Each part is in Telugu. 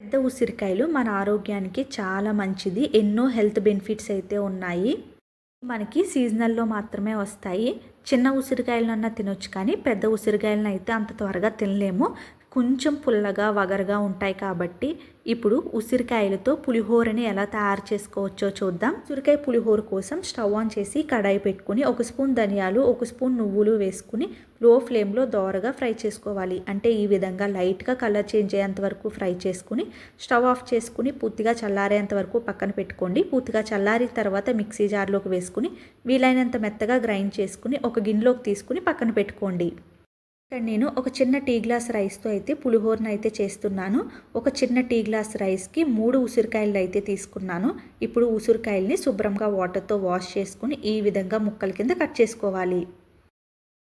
పెద్ద ఉసిరికాయలు మన ఆరోగ్యానికి చాలా మంచిది. ఎన్నో హెల్త్ బెనిఫిట్స్ అయితే ఉన్నాయి. మనకి సీజనల్లో మాత్రమే వస్తాయి. చిన్న ఉసిరికాయలన్నా తినొచ్చు కానీ పెద్ద ఉసిరికాయలను అయితే అంత త్వరగా తినలేము. కొంచెం పుల్లగా వగరగా ఉంటాయి కాబట్టి ఇప్పుడు ఉసిరికాయలతో పులిహోరని ఎలా తయారు చేసుకోవచ్చో చూద్దాం. ఉసిరికాయ పులిహోర కోసం స్టవ్ ఆన్ చేసి కడాయి పెట్టుకుని ఒక స్పూన్ ధనియాలు ఒక స్పూన్ నువ్వులు వేసుకుని లో ఫ్లేమ్లో దోరగా ఫ్రై చేసుకోవాలి. అంటే ఈ విధంగా లైట్గా కలర్ చేంజ్ అయ్యేంత వరకు ఫ్రై చేసుకుని స్టవ్ ఆఫ్ చేసుకుని పూర్తిగా చల్లారేంత వరకు పక్కన పెట్టుకోండి. పూర్తిగా చల్లారిన తర్వాత మిక్సీ జార్లోకి వేసుకుని వీలైనంత మెత్తగా గ్రైండ్ చేసుకుని ఒక గిన్నెలోకి తీసుకుని పక్కన పెట్టుకోండి. ఇక్కడ నేను ఒక చిన్న టీ గ్లాస్ రైస్తో అయితే పులిహోరను అయితే చేస్తున్నాను. ఒక చిన్న టీ గ్లాస్ రైస్కి మూడు ఉసిరికాయలు అయితే తీసుకున్నాను. ఇప్పుడు ఉసిరికాయల్ని శుభ్రంగా వాటర్తో వాష్ చేసుకుని ఈ విధంగా ముక్కల కింద కట్ చేసుకోవాలి.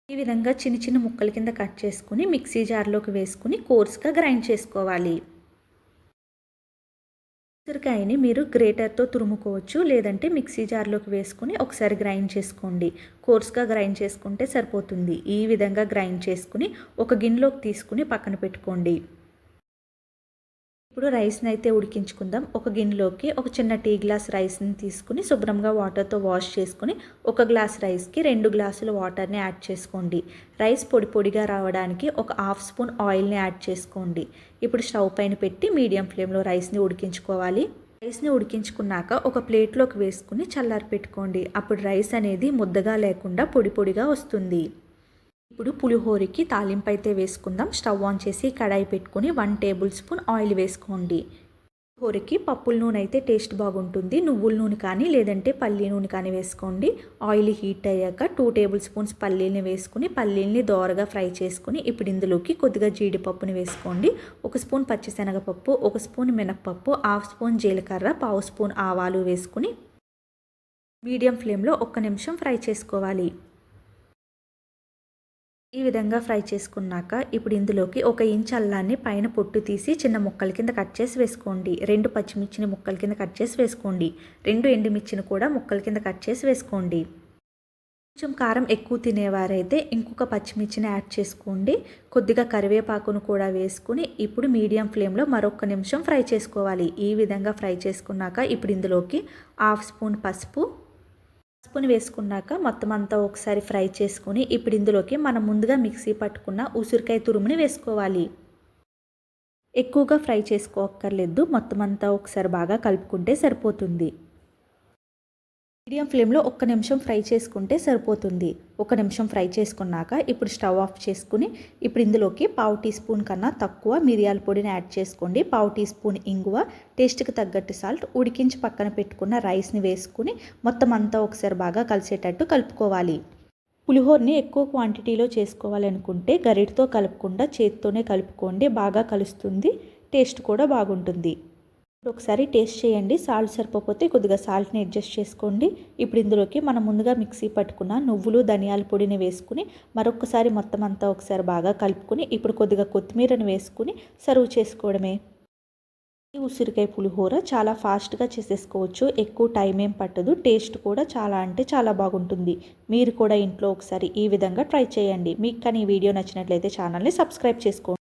ఈ విధంగా చిన్న చిన్న ముక్కల కింద కట్ చేసుకుని మిక్సీ జార్లోకి వేసుకుని కోర్స్గా గ్రైండ్ చేసుకోవాలి. ఉసిరికాయని మీరు గ్రేటర్తో తురుముకోవచ్చు లేదంటే మిక్సీ జార్లోకి వేసుకుని ఒకసారి గ్రైండ్ చేసుకోండి. కోర్స్గా గ్రైండ్ చేసుకుంటే సరిపోతుంది. ఈ విధంగా గ్రైండ్ చేసుకుని ఒక గిన్నెలోకి తీసుకుని పక్కన పెట్టుకోండి. ఇప్పుడు రైస్ని అయితే ఉడికించుకుందాం. ఒక గిన్నెలోకి ఒక చిన్న టీ గ్లాస్ రైస్ని తీసుకుని శుభ్రంగా వాటర్తో వాష్ చేసుకుని ఒక గ్లాస్ రైస్కి రెండు గ్లాసుల వాటర్ని యాడ్ చేసుకోండి. రైస్ పొడి పొడిగా రావడానికి ఒక హాఫ్ స్పూన్ ఆయిల్ని యాడ్ చేసుకోండి. ఇప్పుడు స్టవ్ పైన పెట్టి మీడియం ఫ్లేమ్లో రైస్ని ఉడికించుకోవాలి. రైస్ని ఉడికించుకున్నాక ఒక ప్లేట్లోకి వేసుకుని చల్లారి పెట్టుకోండి అప్పుడు రైస్ అనేది ముద్దగా లేకుండా పొడి పొడిగా వస్తుంది. ఇప్పుడు పులిహోరకి తాలింపు అయితే వేసుకుందాం. స్టవ్ ఆన్ చేసి కడాయి పెట్టుకొని వన్ టేబుల్ స్పూన్ ఆయిల్ వేసుకోండి. పులిహోరకి పప్పుల నూనె అయితే టేస్ట్ బాగుంటుంది. నువ్వుల నూనె కానీ లేదంటే పల్లీ నూనె కానీ వేసుకోండి. ఆయిల్ హీట్ అయ్యాక టూ టేబుల్ స్పూన్స్ పల్లీలని వేసుకుని పల్లీలని దోరగా ఫ్రై చేసుకుని ఇప్పుడు ఇందులోకి కొద్దిగా జీడిపప్పుని వేసుకోండి. ఒక స్పూన్ పచ్చిశనగపప్పు ఒక స్పూన్ మినప్పప్పు హాఫ్ స్పూన్ జీలకర్ర పావు స్పూన్ ఆవాలు వేసుకుని మీడియం ఫ్లేమ్లో ఒక్క నిమిషం ఫ్రై చేసుకోవాలి. ఈ విధంగా ఫ్రై చేసుకున్నాక ఇప్పుడు ఇందులోకి ఒక ఇంచ్ అల్లాన్ని పైన పొట్టు తీసి చిన్న ముక్కల కింద కట్ చేసి వేసుకోండి. రెండు పచ్చిమిర్చిని ముక్కల కింద కట్ చేసి వేసుకోండి. రెండు ఎండుమిర్చిని కూడా ముక్కల కింద కట్ చేసి వేసుకోండి. కొంచెం కారం ఎక్కువ తినేవారైతే ఇంకొక పచ్చిమిర్చిని యాడ్ చేసుకోండి. కొద్దిగా కరివేపాకును కూడా వేసుకుని ఇప్పుడు మీడియం ఫ్లేమ్లో మరొక నిమిషం ఫ్రై చేసుకోవాలి. ఈ విధంగా ఫ్రై చేసుకున్నాక ఇప్పుడు ఇందులోకి హాఫ్ స్పూన్ పసుపు పసుపుని వేసుకున్నాక మొత్తం అంతా ఒకసారి ఫ్రై చేసుకుని ఇప్పుడు ఇందులోకి మనం ముందుగా మిక్సీ పట్టుకున్న ఉసిరికాయ తురుముని వేసుకోవాలి. ఎక్కువగా ఫ్రై చేసుకోక్కర్లేదు మొత్తం అంతా ఒకసారి బాగా కలుపుకుంటే సరిపోతుంది. మీడియం ఫ్లేమ్లో ఒక్క నిమిషం ఫ్రై చేసుకుంటే సరిపోతుంది. ఒక నిమిషం ఫ్రై చేసుకున్నాక ఇప్పుడు స్టవ్ ఆఫ్ చేసుకుని ఇప్పుడు ఇందులోకి పావు టీ స్పూన్ కన్నా తక్కువ మిరియాల పొడిని యాడ్ చేసుకోండి. పావు టీ స్పూన్ ఇంగువ టేస్ట్కి తగ్గట్టు సాల్ట్ ఉడికించి పక్కన పెట్టుకున్న రైస్ని వేసుకుని మొత్తం అంతా ఒకసారి బాగా కలిసేటట్టు కలుపుకోవాలి. పులిహోరని ఎక్కువ క్వాంటిటీలో చేసుకోవాలనుకుంటే గరిటితో కలుపుకుండా చేతితోనే కలుపుకోండి. బాగా కలుస్తుంది. టేస్ట్ కూడా బాగుంటుంది. ఇప్పుడు ఒకసారి టేస్ట్ చేయండి. సాల్ట్ సరిపోతే కొద్దిగా సాల్ట్ని అడ్జస్ట్ చేసుకోండి. ఇప్పుడు ఇందులోకి మనం ముందుగా మిక్సీ పట్టుకున్న నువ్వులు ధనియాల పొడిని వేసుకుని మరొకసారి మొత్తం అంతా ఒకసారి బాగా కలుపుకుని ఇప్పుడు కొద్దిగా కొత్తిమీరని వేసుకుని సర్వ్ చేసుకోవడమే. ఈ ఉసిరికాయ పులిహోర చాలా ఫాస్ట్గా చేసేసుకోవచ్చు. ఎక్కువ టైం ఏం పట్టదు. టేస్ట్ కూడా చాలా అంటే చాలా బాగుంటుంది. మీరు కూడా ఇంట్లో ఒకసారి ఈ విధంగా ట్రై చేయండి. మీకు కానీ ఈ వీడియో నచ్చినట్లయితే ఛానల్ని సబ్స్క్రైబ్ చేసుకోండి.